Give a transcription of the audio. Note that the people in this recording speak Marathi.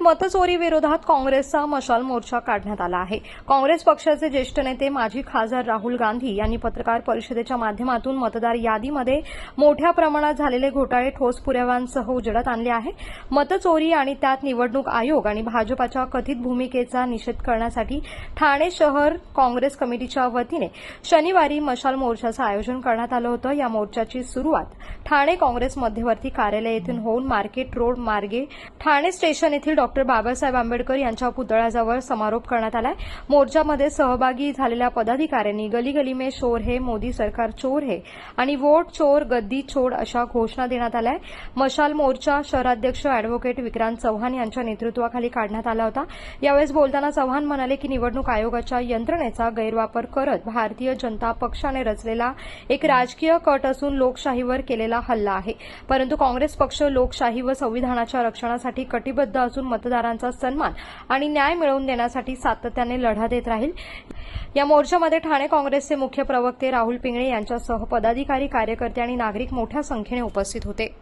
मतचोरी विरोधात काँग्रेसचा मशाल मोर्चा काढण्यात आला आहे. काँग्रेस पक्षाचे ज्येष्ठ नेते माजी खासदार राहुल गांधी यांनी पत्रकार परिषदेच्या माध्यमातून मतदार यादीमध्ये मोठ्या प्रमाणात झालेले घोटाळे ठोस पुराव्यांसह उजेडात आणले आहे. मतचोरी आणि त्यात निवडणूक आयोग आणि भाजपाच्या कथित भूमिकेचा निषेध करण्यासाठी ठाणे शहर काँग्रेस कमिटीच्या वतीने शनिवारी मशाल मोर्चाचं आयोजन करण्यात आलं होतं. या मोर्चाची सुरुवात ठाणे काँग्रेस मध्यवर्ती कार्यालय येथून होऊन मार्केट रोड मार्गे ठाणे स्टेशन येथील डॉक्टर बाबासाहेब आंबेडकर यांच्या पुतळ्याजवळ समारोप करण्यात आलाय. मोर्चामध्ये सहभागी झालेल्या पदाधिकाऱ्यांनी गली गली में शोर हे मोदी सरकार चोर हे आणि वोट चोर गद्दी छोड अशा घोषणा देण्यात आल्या मशाल मोर्चा शहराध्यक्ष अॅडव्होकेट विक्रांत चव्हाण यांच्या नेतृत्वाखाली काढण्यात आला होता. यावेळेस बोलताना चव्हाण म्हणाले की निवडणूक आयोगाच्या यंत्रणेचा गैरवापर करत भारतीय जनता पक्षाने रचलेला एक राजकीय कट असून लोकशाहीवर केलेला हल्ला आहे. परंतु काँग्रेस पक्ष लोकशाही व संविधानाच्या रक्षणासाठी कटिबद्ध असून मतदारांचा सन्मान आणि न्याय मिळवून देण्यासाठी सातत्याने लढा देत राहील. या मोर्चामध्ये ठाणे काँग्रेसचे मुख्य प्रवक्ते राहुल पिंगळे यांच्यासह पदाधिकारी कार्यकर्ते आणि नागरिक मोठ्या संख्येने उपस्थित होते.